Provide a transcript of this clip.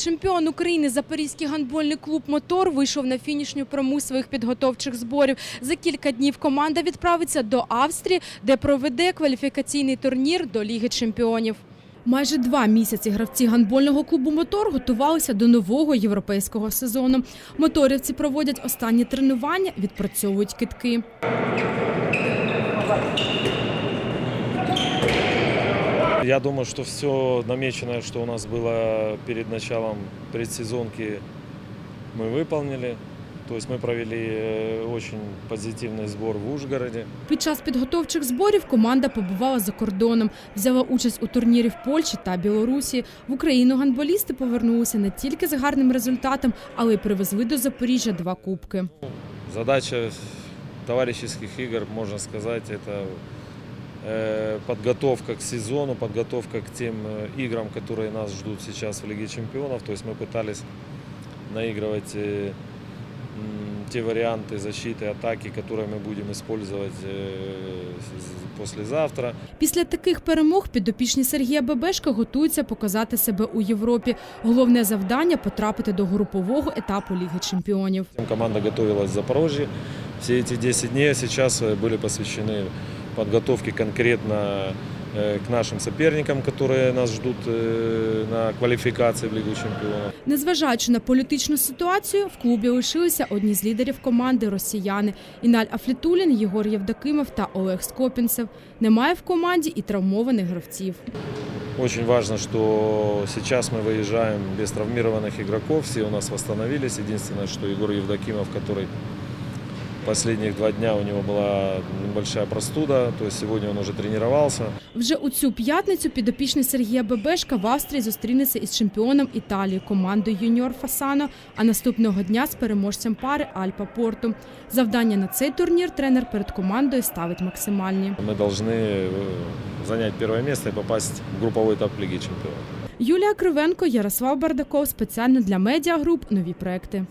Чемпіон України Запорізький гандбольний клуб Мотор вийшов на фінішню пряму своїх підготовчих зборів. За кілька днів команда відправиться до Австрії, де проведе кваліфікаційний турнір до Ліги Чемпіонів. Майже два місяці гравці гандбольного клубу Мотор готувалися до нового європейського сезону. Моторівці проводять останні тренування, відпрацьовують китки. Я думаю, что все намеченное, что у нас было перед началом предсезонки, мы выполнили. То есть мы провели э, очень позитивный сбор в Ужгороде. Під час підготовчих зборів команда побувала за кордоном, взяла участь у турнірі в Польщі та Білорусі. В Україну гандболісти повернулися не тільки з гарним результатом, але й привезли до Запоріжжя два кубки. Задача товарищеских игр, можно сказать, это э, подготовка к сезону, подготовка к тем э, играм, которые нас ждут сейчас в Лиге Чемпионов. То есть мы пытались наигрывать э, м, те варианты защиты, атаки, которые мы будем использовать э, с- послезавтра. Після таких перемог підопічні Сергія Бебешка готуються показати себе у Європі. Головне завдання потрапити до групового етапу Ліги Чемпіонів. Команда готовилась в Запорожье. Все эти 10 дней сейчас э, были посвящены подготовке конкретно э, к нашим соперникам, которые нас ждут э, на квалификации в Лигу Чемпионов. Незважаючи на політичну ситуацію, в клубі лишилися одні з лідерів команди росіяни Іналь Афлітулін, Єгор Євдокимов та Олег Скопінцев. Немає в команді і травмованих гравців. Очень важно, что сейчас мы выезжаем без травмированных игроков. Все у нас восстановились. Единственное, что Егор Евдокимов, который последних два дня у него была небольшая простуда, то есть сегодня он уже тренировался. Вже у цю п'ятницю підопічний Сергія Бебешка в Австрії зустрінеться із чемпіоном Італії командою Юніор Фасано, а наступного дня з переможцем пари Альпа Порту. Завдання на цей турнір тренер перед командою ставить максимальні. Мы должны э, занять первое место и попасть в групповой этап Лиги Чемпионов. Юлія Кривенко, Ярослав Бардаков спеціально для медіагруп нові проекти.